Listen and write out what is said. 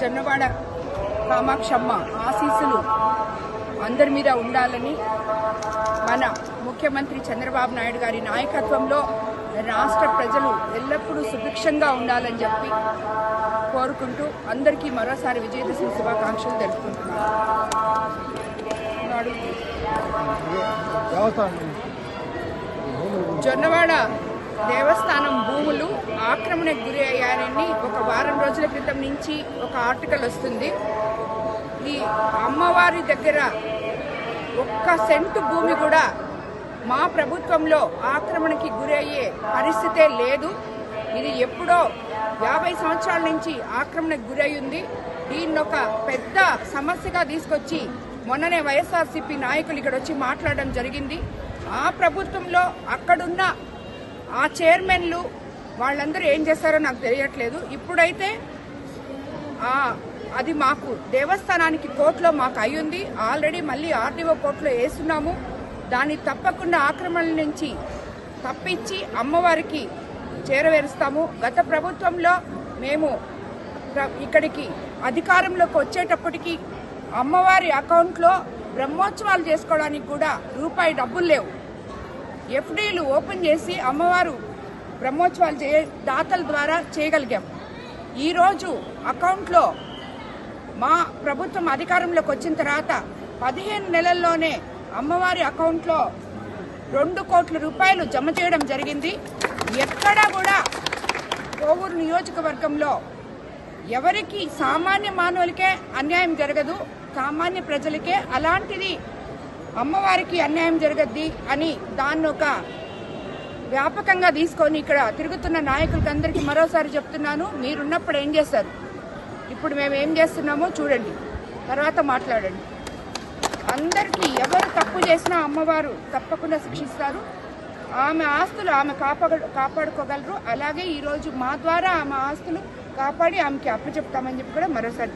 జొన్నవాడ కామాక్షమ్మ ఆశీస్సులు అందరి మీద ఉండాలని మన ముఖ్యమంత్రి చంద్రబాబు నాయుడు గారి నాయకత్వంలో రాష్ట్ర ప్రజలు ఎల్లప్పుడూ సుభిక్షంగా ఉండాలని చెప్పి కోరుకుంటూ అందరికీ మరోసారి విజయదశమి శుభాకాంక్షలు తెలుపుకుంటున్నాను జొన్నవాడ ఆక్రమణకు గురి అయ్యారని ఒక వారం రోజుల క్రితం నుంచి ఒక ఆర్టికల్ వస్తుంది. ఈ అమ్మవారి దగ్గర ఒక్క సెంటు భూమి కూడా మా ప్రభుత్వంలో ఆక్రమణకి గురి అయ్యే పరిస్థితే లేదు. ఇది ఎప్పుడో యాభై సంవత్సరాల నుంచి ఆక్రమణకు గురై ఉంది. దీన్ని ఒక పెద్ద సమస్యగా తీసుకొచ్చి మొన్ననే వైఎస్ఆర్సీపీ నాయకులు ఇక్కడ వచ్చి మాట్లాడడం జరిగింది. ఆ ప్రభుత్వంలో అక్కడున్న ఆ చైర్మన్లు వాళ్ళందరూ ఏం చేస్తారో నాకు తెలియట్లేదు. ఇప్పుడైతే అది మాకు దేవస్థానానికి కోర్టులో మాకు అయ్యింది. ఆల్రెడీ మళ్ళీ ఆర్డీఓ కోర్టులో వేస్తున్నాము. దాన్ని తప్పకుండా ఆక్రమణ నుంచి తప్పించి అమ్మవారికి చేరవేరుస్తాము. గత ప్రభుత్వంలో మేము ఇక్కడికి అధికారంలోకి వచ్చేటప్పటికి అమ్మవారి అకౌంట్లో బ్రహ్మోత్సవాలు చేసుకోవడానికి కూడా రూపాయి డబ్బులు లేవు. ఎఫ్డీలు ఓపెన్ చేసి అమ్మవారు బ్రహ్మోత్సవాలు చే దాతల ద్వారా చేయగలిగాం. ఈరోజు అకౌంట్లో మా ప్రభుత్వం అధికారంలోకి వచ్చిన తర్వాత పదిహేను నెలల్లోనే అమ్మవారి అకౌంట్లో రెండు కోట్ల రూపాయలు జమ చేయడం జరిగింది. ఎక్కడా కూడా కోవూరు నియోజకవర్గంలో ఎవరికి సామాన్య మానవులకే అన్యాయం జరగదు సామాన్య ప్రజలకే అలాంటిది అమ్మవారికి అన్యాయం జరగద్ది అని దాన్ని ఒక వ్యాపకంగా తీసుకొని ఇక్కడ తిరుగుతున్న నాయకులకి అందరికీ మరోసారి చెప్తున్నాను మీరున్నప్పుడు ఏం చేస్తారు? ఇప్పుడు మేము ఏం చేస్తున్నామో చూడండి తర్వాత మాట్లాడండి. అందరికీ ఎవరు తప్పు చేసినా అమ్మవారు తప్పకుండా శిక్షిస్తారు. ఆమె ఆస్తులు ఆమె కాపాడుకోగలరు. అలాగే ఈరోజు మా ద్వారా ఆమె ఆస్తులు కాపాడి ఆమెకి అప్పచెప్తామని చెప్పి కూడా మరోసారి